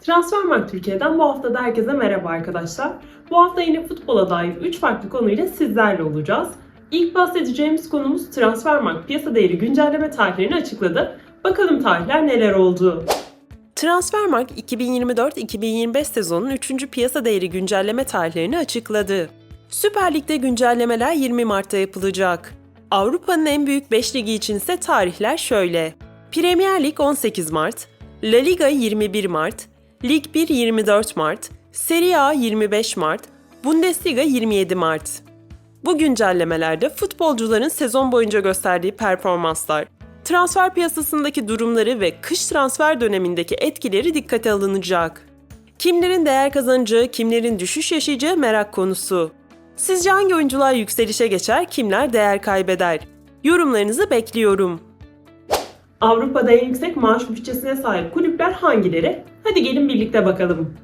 Transfermarkt Türkiye'den bu hafta da herkese merhaba arkadaşlar. Bu hafta yine futbola dair 3 farklı konuyla sizlerle olacağız. İlk bahsedeceğimiz konumuz Transfermarkt piyasa değeri güncelleme tarihlerini açıkladı. Bakalım tarihler neler oldu? Transfermarkt 2024-2025 sezonun 3. piyasa değeri güncelleme tarihlerini açıkladı. Süper Lig'de güncellemeler 20 Mart'ta yapılacak. Avrupa'nın en büyük 5 ligi için ise tarihler şöyle. Premier Lig 18 Mart, La Liga 21 Mart, Lig 1 24 Mart, Serie A 25 Mart, Bundesliga 27 Mart. Bu güncellemelerde futbolcuların sezon boyunca gösterdiği performanslar, transfer piyasasındaki durumları ve kış transfer dönemindeki etkileri dikkate alınacak. Kimlerin değer kazanacağı, kimlerin düşüş yaşayacağı merak konusu. Sizce hangi oyuncular yükselişe geçer, kimler değer kaybeder? Yorumlarınızı bekliyorum. Avrupa'da en yüksek maaş bütçesine sahip kulüpler hangileri? Hadi gelin birlikte bakalım.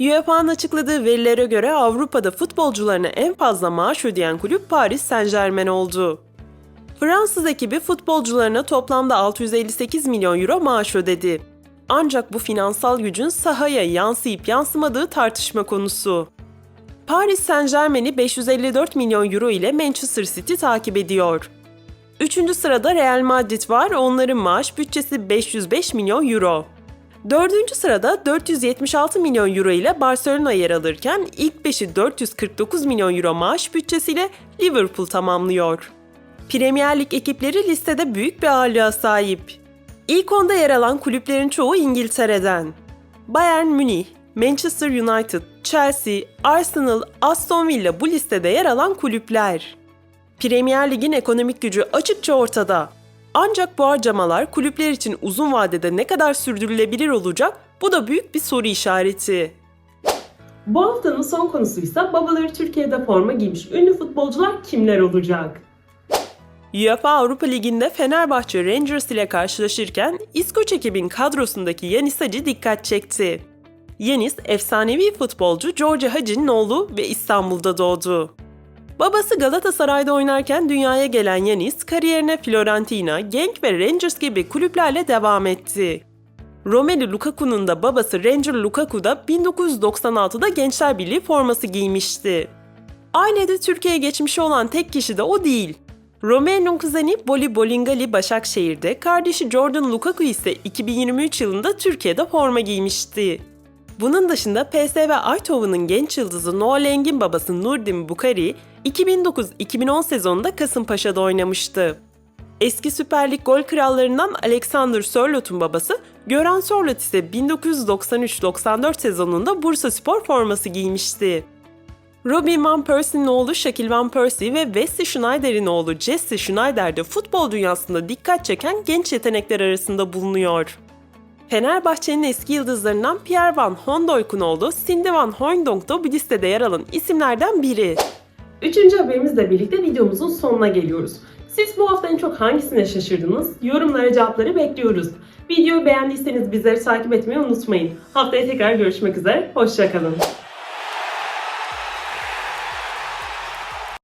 UEFA'nın açıkladığı verilere göre Avrupa'da futbolcularına en fazla maaş ödeyen kulüp Paris Saint-Germain oldu. Fransız ekibi futbolcularına toplamda 658 milyon euro maaş ödedi. Ancak bu finansal gücün sahaya yansıyıp yansımadığı tartışma konusu. Paris Saint-Germain'i 554 milyon euro ile Manchester City takip ediyor. Üçüncü sırada Real Madrid var, onların maaş bütçesi 505 milyon euro. Dördüncü sırada 476 milyon euro ile Barcelona yer alırken ilk beşi 449 milyon euro maaş bütçesiyle Liverpool tamamlıyor. Premier Lig ekipleri listede büyük bir ağırlığa sahip. İlk onda yer alan kulüplerin çoğu İngiltere'den. Bayern Münih, Manchester United, Chelsea, Arsenal, Aston Villa bu listede yer alan kulüpler. Premier Lig'in ekonomik gücü açıkça ortada. Ancak bu harcamalar kulüpler için uzun vadede ne kadar sürdürülebilir olacak bu da büyük bir soru işareti. Bu haftanın son konusu ise babaları Türkiye'de forma giymiş ünlü futbolcular kimler olacak? UEFA Avrupa Ligi'nde Fenerbahçe Rangers ile karşılaşırken İskoç ekibin kadrosundaki Yanis Hacı dikkat çekti. Yanis, efsanevi futbolcu George Hacı'nın oğlu ve İstanbul'da doğdu. Babası Galatasaray'da oynarken dünyaya gelen Yanis, kariyerine Fiorentina, Genk ve Rangers gibi kulüplerle devam etti. Romelu Lukaku'nun da babası Ranger Lukaku da 1996'da Gençler Birliği forması giymişti. Ailede Türkiye'ye geçmişi olan tek kişi de o değil. Romeo'nun kuzeni Boli Bolingali Başakşehir'de, kardeşi Jordan Lukaku ise 2023 yılında Türkiye'de forma giymişti. Bunun dışında PSV Eindhoven'ın genç yıldızı Noah Lang'in babası Nurdin Bukari, 2009-2010 sezonunda Kasımpaşa'da oynamıştı. Eski Süper Lig gol krallarından Alexander Sörlot'un babası, Göran Sörlot ise 1993-94 sezonunda Bursa Spor forması giymişti. Robin Van Persie'nin oğlu Shaquille Van Persie ve Wesley Schneider'in oğlu Jesse Schneider de futbol dünyasında dikkat çeken genç yetenekler arasında bulunuyor. Fenerbahçe'nin eski yıldızlarından Pierre Van Hooydonck'un oğlu Cindy Van Hooydonck da bu listede yer alan isimlerden biri. Üçüncü haberimizle birlikte videomuzun sonuna geliyoruz. Siz bu hafta en çok hangisine şaşırdınız? Yorumlara cevapları bekliyoruz. Videoyu beğendiyseniz bizleri takip etmeyi unutmayın. Haftaya tekrar görüşmek üzere, hoşçakalın.